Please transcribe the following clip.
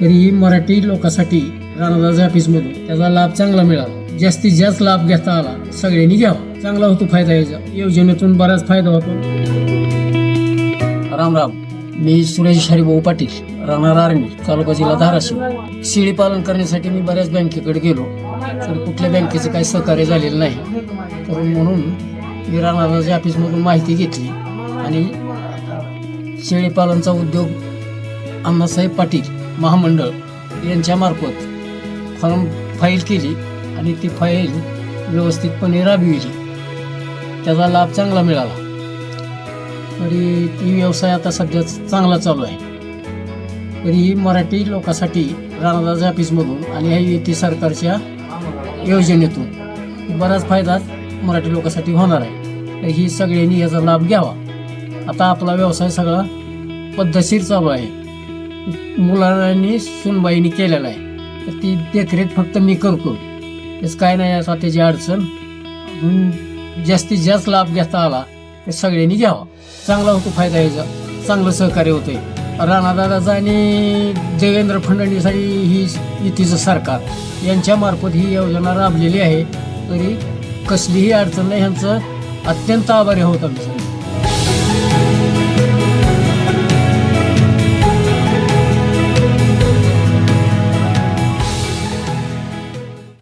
तरीही मराठी लोकांसाठी राणादास ऑफिसमधून त्याचा लाभ चांगला मिळाला. जास्तीत जास्त लाभ घेता आला. सगळ्यांनी घ्यावा. चांगला होतो फायदा याचा. योजनेतून बराच फायदा होतो. राम राम. मी सुरेश हरिभाऊ पाटील राहणार आर्मी तालुका जिल्हा धाराशिव. शेळी पालन करण्यासाठी मी बऱ्याच बँकेकडे गेलो. तर कुठल्या बँकेचं काही सहकार्य झालेलं नाही. तर म्हणून मी राहणाराच्या ऑफिसमधून माहिती घेतली. आणि शेळीपालनचा उद्योग अण्णासाहेब पाटील महामंडळ यांच्यामार्फत फॉर्म फाईल केली आणि ती फाईल व्यवस्थितपणे राबविली. त्याचा लाभ चांगला मिळाला. तरी ती व्यवसाय आता सध्या चांगला चालू आहे. तरीही मराठी लोकांसाठी राणादास ऑफिसमधून आणि ह्या युती सरकारच्या योजनेतून बराच फायदा मराठी लोकांसाठी होणार आहे. तर ही सगळ्यांनी याचा लाभ घ्यावा. आता आपला व्यवसाय सगळा पद्धतशीर चालू आहे. मुलांनी सुनबाईने केलेला आहे. तर ती देखरेख फक्त मी करतो. तेच काय नाही असा त्याची अडचण. अजून जास्तीत जास्त लाभ घेता आला ते सगळ्यांनी घ्यावा. चांगला होतो फायदा याचा. चांगलं सहकार्य होतंय. राणादादाचा आणि देवेंद्र फडणवीस आणि ही युतीचं सरकार. यांच्यामार्फत ही योजना राबलेली आहे. तरी कसलीही अडचण नाही ह्यांचं अत्यंत आभारी होत आमचं